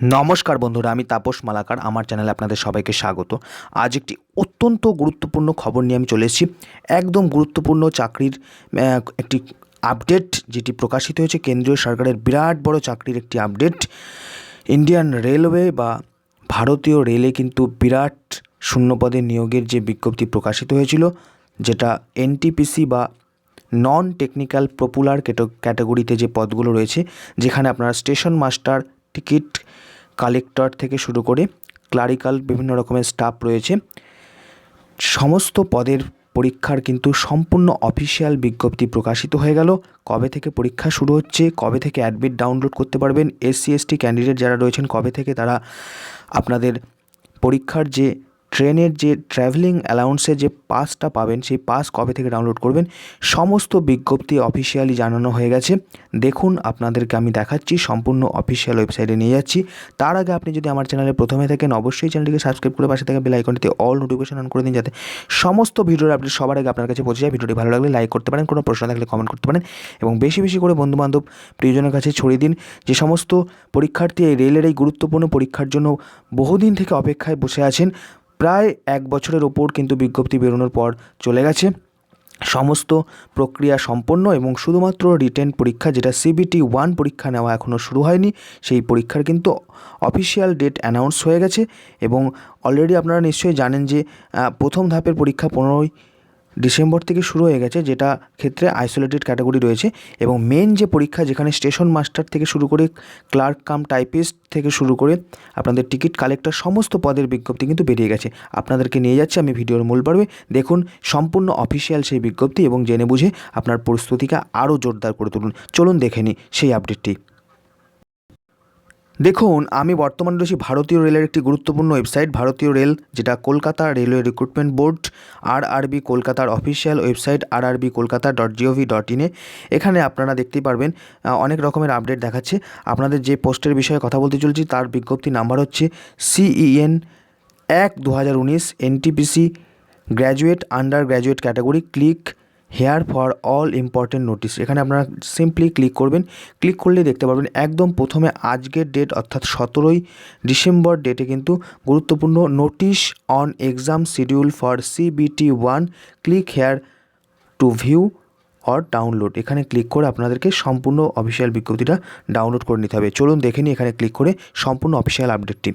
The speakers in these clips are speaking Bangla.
নমস্কার বন্ধুরা, আমি তাপস মালাকার। আমার চ্যানেলে আপনাদের সবাইকে স্বাগত। আজ একটি অত্যন্ত গুরুত্বপূর্ণ খবর নিয়ে আমি চলে এসেছি। একদম গুরুত্বপূর্ণ চাকরির একটি আপডেট যেটি প্রকাশিত হয়েছে। কেন্দ্রীয় সরকারের বিরাট বড় চাকরির একটি আপডেট ইন্ডিয়ান রেলওয়ে বা ভারতীয় রেলে কিন্তু বিরাট শূন্যপদে নিয়োগের যে বিজ্ঞপ্তি প্রকাশিত হয়েছিল, যেটা এনটিপিসি বা নন টেকনিক্যাল পপুলার ক্যাটাগরিতে যে পদগুলো রয়েছে, যেখানে আপনারা স্টেশন মাস্টার টিকিট কালেক্টর থেকে শুরু করে ক্লারিক্যাল বিভিন্ন রকমের স্টাফ রয়েছে। সমস্ত পদের পরীক্ষার কিন্তু সম্পূর্ণ অফিসিয়াল বিজ্ঞপ্তি প্রকাশিত হয়ে গেল। কবে থেকে পরীক্ষা শুরু হচ্ছে, কবে থেকে অ্যাডমিট ডাউনলোড করতে পারবেন, এসসি, এসটি ক্যান্ডিডেট যারা রয়েছেন, কবে থেকে তারা আপনাদের পরীক্ষার যে ট্রেনের যে ট্রাভেলিং অ্যালাউন্সের যে পাসটা পাবেন, সেই পাস কবে থেকে ডাউনলোড করবেন, সমস্ত বিজ্ঞপ্তি অফিসিয়ালি জানানো হয়ে গেছে। দেখুন, আপনাদেরকে আমি দেখাচ্ছি, সম্পূর্ণ অফিসিয়াল ওয়েবসাইটে নিয়ে যাচ্ছি। তার আগে আপনি যদি আমার চ্যানেলে প্রথমে থাকেন, অবশ্যই চ্যানেলটিকে সাবস্ক্রাইব করে পাশে থাকা বেল আইকনটিতে অল নোটিফিকেশন অন করে দিন যাতে সমস্ত ভিডিওর আপডেট সবার আগে আপনার কাছে পৌঁছে যায়। ভিডিওটি ভালো লাগলে লাইক করতে পারেন, কোনো প্রশ্ন থাকলে কমেন্ট করতে পারেন এবং বেশি বেশি করে বন্ধুবান্ধব প্রিয়জনের কাছে ছড়িয়ে দিন। যে সমস্ত পরীক্ষার্থী এই রেলের এই গুরুত্বপূর্ণ পরীক্ষার জন্য বহুদিন থেকে অপেক্ষায় বসে আছেন প্রায় এক বছরের ওপর কিন্তু বিজ্ঞপ্তি বেরোনোর পর চলে গেছে। সমস্ত প্রক্রিয়া সম্পন্ন এবং শুধুমাত্র রিটেন পরীক্ষা যেটা সিবিটি ওয়ান পরীক্ষা নেওয়া এখনও শুরু হয়নি, সেই পরীক্ষার কিন্তু অফিসিয়াল ডেট অ্যানাউন্স হয়ে গেছে এবং অলরেডি আপনারা নিশ্চয়ই জানেন যে প্রথম ধাপের পরীক্ষা পনেরোই ডিসেম্বর থেকে শুরু হয়ে গেছে, যেটা ক্ষেত্রে আইসোলেটেড ক্যাটাগরি রয়েছে এবং মেন যে পরীক্ষা যেখানে স্টেশন মাস্টার থেকে শুরু করে ক্লার্ক কাম টাইপিস্ট থেকে শুরু করে আপনাদের টিকিট কালেক্টর সমস্ত পদের বিজ্ঞপ্তি কিন্তু বেরিয়ে গেছে। আপনাদেরকে নিয়ে যাচ্ছে আমি ভিডিওর মূল পর্বে। দেখুন, সম্পূর্ণ অফিসিয়াল সেই বিজ্ঞপ্তি এবং জেনে বুঝে আপনার প্রস্তুতিকে আরও জোরদার করে তুলুন। চলুন দেখে নিই সেই আপডেটটি দেখুন, আমি বর্তমানে রয়েছি ভারতীয় রেলের একটি গুরুত্বপূর্ণ ওয়েবসাইট, ভারতীয় রেল, যেটা Kolkata railway recruitment board R RB কলকাতার অফিসিয়াল ওয়েবসাইট আর আরবি কলকাতা ডট জিওভি ডট ইনে এখানে আপনারা দেখতেই পারবেন অনেক রকমের আপডেট দেখাচ্ছে। আপনাদের যে পোস্টের বিষয়ে কথা বলতে চলছি, তার বিজ্ঞপ্তি নাম্বার হচ্ছে সিইএন এক দু হাজার উনিশ NTPC graduate under graduate category click here for all important notice এখানে আপনারা সিম্পলি ক্লিক করবেন। ক্লিক করলেই দেখতে পারবেন একদম প্রথমে আজকের ডেট অর্থাৎ সতেরোই ডিসেম্বর ডেটে কিন্তু গুরুত্বপূর্ণ notice on exam schedule for CBT one click here to view or download এখানে ক্লিক করে আপনাদেরকে সম্পূর্ণ অফিসিয়াল বিজ্ঞপ্তিটা ডাউনলোড করে নিতে হবে। চলুন দেখে নিই এখানে ক্লিক করে সম্পূর্ণ অফিসিয়াল আপডেটটি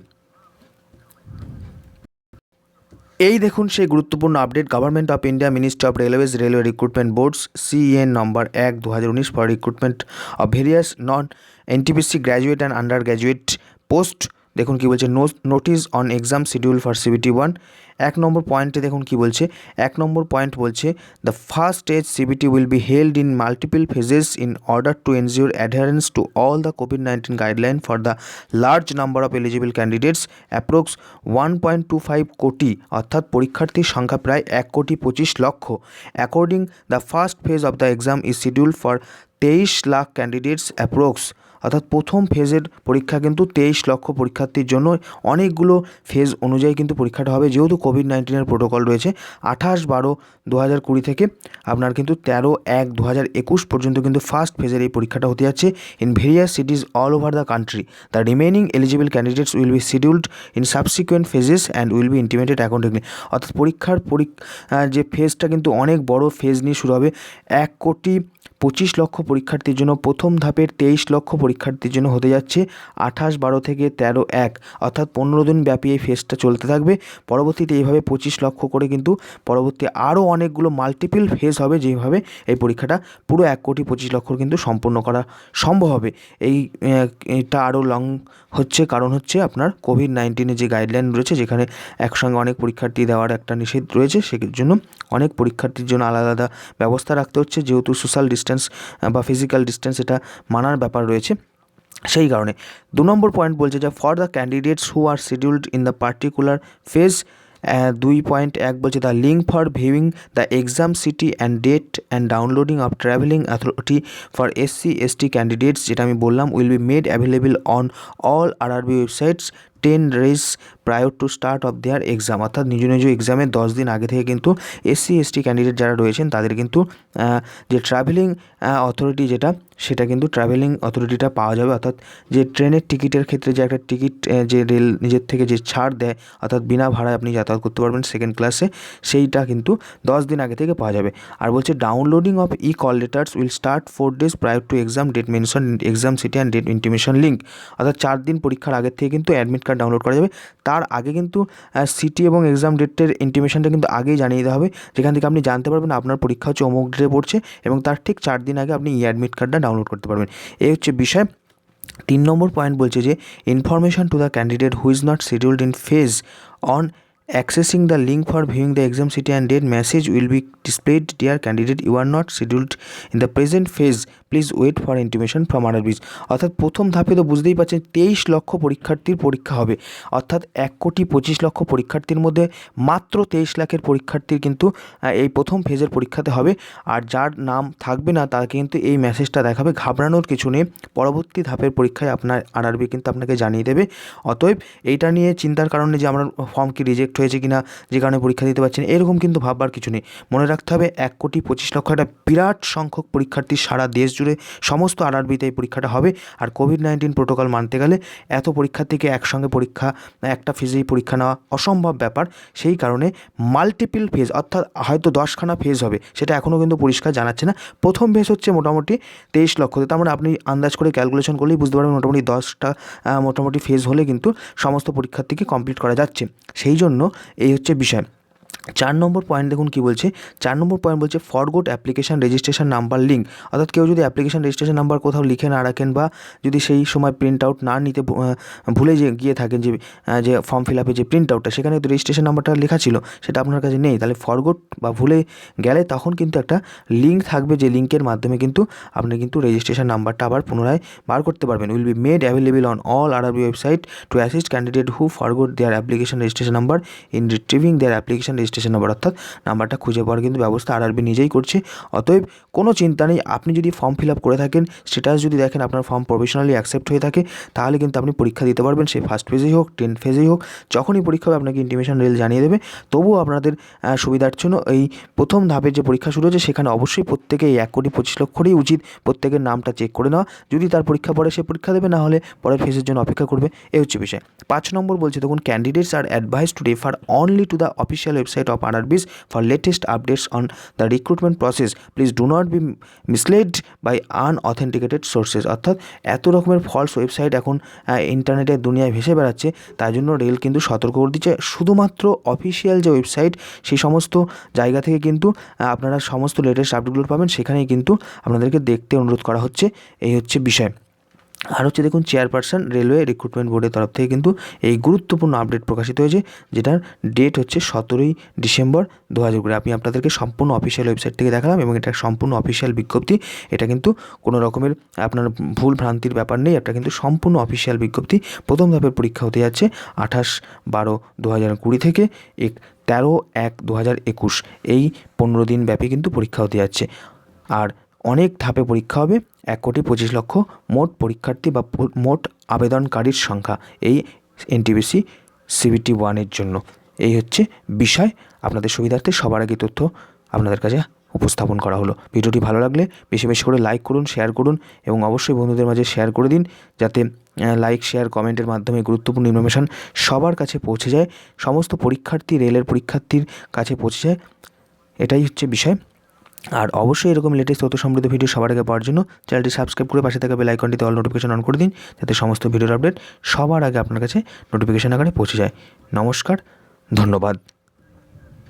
এই দেখুন সেই গুরুত্বপূর্ণ update government of India ministry of railways railway recruitment boards CN number এক দু হাজার উনিশ for recruitment of various non NTPC graduate and under graduate post দেখুন কী বলছে notice on exam schedule for CBT one এক নম্বর পয়েন্টে দেখুন কী বলছে, এক নম্বর পয়েন্ট বলছে the first stage CBT will be held in multiple phases in order to ensure adherence to all the COVID nineteen guideline for the large number of eligible candidates approx one point two five crore, অর্থাৎ পরীক্ষার্থীর সংখ্যা প্রায় এক কোটি পঁচিশ লক্ষ। According the first phase of the exam is schedule for তেইশ লাখ ক্যান্ডিডেটস অ্যাপ্রক্স অর্থাৎ প্রথম ফেজের পরীক্ষা কিন্তু তেইশ লক্ষ পরীক্ষার্থীর জন্য অনেকগুলো ফেজ অনুযায়ী কিন্তু পরীক্ষাটা হবে। যেহেতু কোভিড নাইন্টিনের প্রোটোকল রয়েছে, আঠাশ বারো দু হাজার কুড়ি থেকে আপনার কিন্তু তেরো এক দু হাজার একুশ পর্যন্ত কিন্তু ফার্স্ট ফেজের এই পরীক্ষাটা হতে যাচ্ছে in various cities all over the country the remaining eligible candidates will be scheduled in subsequent phases and will be intimated accordingly অর্থাৎ পরীক্ষার পরীক্ষা যে ফেজটা কিন্তু অনেক বড় ফেজ নিয়ে শুরু হবে। এক কোটি পঁচিশ লক্ষ পরীক্ষার্থীর জন্য প্রথম ধাপের তেইশ লক্ষ পরীক্ষার্থীর জন্য হতে যাচ্ছে আঠাশ বারো থেকে তেরো এক। অর্থাৎ পনেরো দিন ব্যাপী এই ফেজটা চলতে থাকবে। পরবর্তীতে এইভাবে পঁচিশ লক্ষ করে কিন্তু পরবর্তী আরও অনেকগুলো মাল্টিপল ফেজ হবে যেভাবে এই পরীক্ষাটা পুরো এক কোটি পঁচিশ লক্ষ কিন্তু সম্পূর্ণ করা সম্ভব হবে। এই এটা আরও লং হচ্ছে কারণ হচ্ছে আপনার কোভিড নাইন্টিনের যে গাইডলাইন রয়েছে যেখানে একসঙ্গে অনেক পরীক্ষার্থী দেওয়ার একটা নিষেধ রয়েছে সেই জন্য অনেক পরীক্ষার্থীর জন্য আলাদা আলাদা ব্যবস্থা রাখতে হচ্ছে। যেহেতু সোশ্যাল ডিস্টেন্স বা ফিজিক্যাল ডিস্টেন্স এটা মানার ব্যাপার রয়েছে। সেই কারণে দু নম্বর পয়েন্ট বলছে যে for the candidates who are scheduled in the particular phase দুই পয়েন্ট এক বলছে the link for viewing the exam city and date and downloading of traveling authority for SC ST candidates যেটা আমি বললাম will be made available on all R RB websites ten days prior to start of their exam অর্থাৎ নিজ নিজ এক্সামের দশ দিন আগে থেকে কিন্তু এসসি এসটি ক্যান্ডিডেট যারা রয়েছেন, তাদের কিন্তু যে ট্রাভেলিং অথরিটি যেটা, সেটা কিন্তু ট্রাভেলিং অথরিটিটা পাওয়া যাবে। অর্থাৎ যে ট্রেনের টিকিটের ক্ষেত্রে যে একটা টিকিট যে রেল, নিজের থেকে যে ছাড় দেয়, অর্থাৎ বিনা ভাড়ায় আপনি যাতায়াত করতে পারবেন সেকেন্ড ক্লাসে সেইটা কিন্তু দশ দিন আগে থেকে পাওয়া যাবে। আর বলছে downloading of e call letters will start four days prior to exam date mention exam city and date intimation link অর্থাৎ চার দিন পরীক্ষার আগের থেকে কিন্তু অ্যাডমিট কার্ড ডাউনলোড করা যাবে। তার আগে কিন্তু সিটি এবং এক্সাম ডেটের ইন্টিমেশনটা কিন্তু আগেই জানিয়ে দেওয়া হবে। যেখান থেকে আপনি জানতে পারবেন আপনার পরীক্ষা হচ্ছে অমুক ডেটে পড়ছে এবং তার ঠিক চার দিন আগে আপনি ই অ্যাডমিট কার্ডটা ডাউনলোড করতে পারবেন। এই হচ্ছে বিষয়। তিন নম্বর পয়েন্ট বলছে যে information to the candidate who is not scheduled in phase on accessing the link for viewing the exam city and date message will be displayed dear candidate you are not scheduled in the present phase please wait for intimation from RRBs অর্থাৎ প্রথম ধাপে তো বুঝতেই পারছেন, তেইশ লক্ষ পরীক্ষার্থীর পরীক্ষা হবে। অর্থাৎ এক কোটি পঁচিশ লক্ষ পরীক্ষার্থীর মধ্যে মাত্র তেইশ লাখের পরীক্ষার্থীর কিন্তু এই প্রথম ফেজের পরীক্ষাতে হবে। আর যার নাম থাকবে না তাকে কিন্তু এই মেসেজটা দেখাবে। ঘাবড়ানোর কিছু নেই। পরবর্তী ধাপের পরীক্ষায় আপনার আরআরবি কিন্তু আপনাকে জানিয়ে দেবে। অতএব এইটা নিয়ে চিন্তার কারণে যে আমার ফর্ম কি রিজেক্ট হয়েছে কি না যে কারণে পরীক্ষা দিতে পারছেন এরকম কিন্তু ভাববার কিছু নেই। মনে রাখতে হবে এক কোটি পঁচিশ লক্ষ একটা বিরাট সংখ্যক পরীক্ষার্থী সারা দেশ জুড়ে সমস্ত আরআরবিতে এই পরীক্ষাটা হবে। আর কোভিড নাইন্টিন প্রোটোকল মানতে গেলে এত পরীক্ষার্থীকে একসঙ্গে পরীক্ষা, একটা ফেজেই পরীক্ষা নেওয়া অসম্ভব ব্যাপার। সেই কারণে মাল্টিপল ফেজ অর্থাৎ হয়তো দশখানা ফেজ হবে, সেটা এখনও কিন্তু পরিষ্কার জানাচ্ছে না। প্রথম ফেজ হচ্ছে মোটামুটি তেইশ লক্ষ। তার মানে আপনি আন্দাজ করে ক্যালকুলেশন করলেই বুঝতে পারবেন মোটামুটি দশটা মোটামুটি ফেজ হলে কিন্তু সমস্ত পরীক্ষার্থীকে কমপ্লিট করা যাচ্ছে। সেই জন্য এই হচ্ছে বিষয়। চার নম্বর পয়েন্ট দেখুন কি বলছে। চার নম্বর পয়েন্ট বলছে forgot application registration number link অর্থাৎ কেউ যদি অ্যাপ্লিকেশন রেজিস্ট্রেশন নাম্বার কোথাও লিখে না রাখেন বা যদি সেই সময় প্রিন্ট আউট না নিতে ভুলে যে, গিয়ে থাকেন যে যে ফর্ম ফিল আপে যে প্রিন্ট আউটটা সেখানে তো রেজিস্ট্রেশন নাম্বারটা লেখা ছিল, সেটা আপনার কাছে নেই। তাহলে ফরগোট বা ভুলে গেলে তখন কিন্তু একটা লিঙ্ক থাকবে যে লিঙ্কের মাধ্যমে কিন্তু আপনি কিন্তু রেজিস্ট্রেশন নাম্বারটা আবার পুনরায় বার করতে পারবেন। Will be made available on all RRB website to assist candidate who forgot their application registration number in retrieving their application registration number অর্থাৎ নাম্বারটা খুঁজে পাওয়ার কিন্তু ব্যবস্থা আরআরবি নিজেই করছে। অতএব কোনো চিন্তা নেই, আপনি যদি ফর্ম ফিল আপ করে থাকেন স্ট্যাটাস যদি দেখেন আপনার ফর্ম প্রফেশনালি অ্যাকসেপ্ট হয়ে থাকে, তাহলে কিন্তু আপনি পরীক্ষা দিতে পারবেন। সে ফার্স্ট ফেজেই হোক টেন্থ ফেজেই হোক, যখনই পরীক্ষা হবে আপনাকে ইন্টিমেশন রেল জানিয়ে দেবে। তবুও আপনাদের সুবিধার জন্য এই প্রথম ধাপের যে পরীক্ষা শুরু হয়েছে, সেখানে অবশ্যই প্রত্যেকে এই এক কোটি পঁচিশ লক্ষরই উচিত প্রত্যেকের নামটা চেক করে নেওয়া। যদি তার পরীক্ষা পড়ে সে পরীক্ষা দেবে, না হলে পরের ফেজের জন্য অপেক্ষা করবে। এ হচ্ছে বিষয়। পাঁচ নম্বর বলছে তখন candidates are advise to refer only to the official website of RRBs for latest updates on the recruitment process please do not be misled by unauthenticated sources অর্থাৎ এত রকমের ফলস ওয়েবসাইট এখন ইন্টারনেটের দুনিয়ায় ভেসে বেড়াচ্ছে তাই জন্য রেল কিন্তু সতর্ক করে দিচ্ছে। শুধুমাত্র অফিসিয়াল যে ওয়েবসাইট সেই সমস্ত জায়গা থেকে কিন্তু আপনারা সমস্ত লেটেস্ট আপডেটগুলো পাবেন। সেখানেই কিন্তু আপনাদেরকে দেখতে অনুরোধ করা হচ্ছে। এই হচ্ছে বিষয়। আর হচ্ছে দেখুন চেয়ারপারসন রেলওয়ে রিক্রুটমেন্ট বোর্ডের তরফ থেকে কিন্তু এই গুরুত্বপূর্ণ আপডেট প্রকাশিত হয়েছে, যেটার ডেট হচ্ছে সতেরোই ডিসেম্বর দু হাজার কুড়ি। আমি আপনাদেরকে সম্পূর্ণ অফিসিয়াল ওয়েবসাইট থেকে দেখালাম এবং এটা সম্পূর্ণ অফিসিয়াল বিজ্ঞপ্তি। এটা কিন্তু কোনো রকমের আপনার ভুল ভ্রান্তির ব্যাপার নেই, এটা কিন্তু সম্পূর্ণ অফিসিয়াল বিজ্ঞপ্তি। প্রথম ধাপের পরীক্ষা হতে যাচ্ছে আঠাশ বারো দু হাজার কুড়ি থেকে এক তেরো এক দু হাজার একুশ। এই পনেরো দিন ব্যাপী কিন্তু পরীক্ষা হতে যাচ্ছে। আর অনেক ধাপে পরীক্ষা হবে। এক কোটি পঁচিশ লক্ষ মোট পরীক্ষার্থী বা মোট আবেদনকারীর সংখ্যা এই এনটিবিসি সিবিটি ওয়ানের জন্য। এই হচ্ছে বিষয়। আপনাদের সুবিধার্থে সবার আগে তথ্য আপনাদের কাছে উপস্থাপন করা হলো। ভিডিওটি ভালো লাগলে বেশি বেশি করে লাইক করুন, শেয়ার করুন এবং অবশ্যই বন্ধুদের মাঝে শেয়ার করে দিন যাতে লাইক, শেয়ার, কমেন্টের মাধ্যমে গুরুত্বপূর্ণ ইনফরমেশান সবার কাছে পৌঁছে যায়। সমস্ত পরীক্ষার্থী, রেলের পরীক্ষার্থীর কাছে পৌঁছে যায়। এটাই হচ্ছে বিষয়। আর অবশ্যই এরকম লেটেস্ট তথ্য সমৃদ্ধ ভিডিও সবার আগে পাওয়ার জন্য চ্যানেলটি সাবস্ক্রাইব করে পাশে থাকা বেল আইকনটিতে অল নোটিফিকেশন অন করে দিন, যাতে সমস্ত ভিডিওর আপডেট সবার আগে আপনার কাছে নোটিফিকেশন আকারে পৌঁছে যায়। নমস্কার, ধন্যবাদ।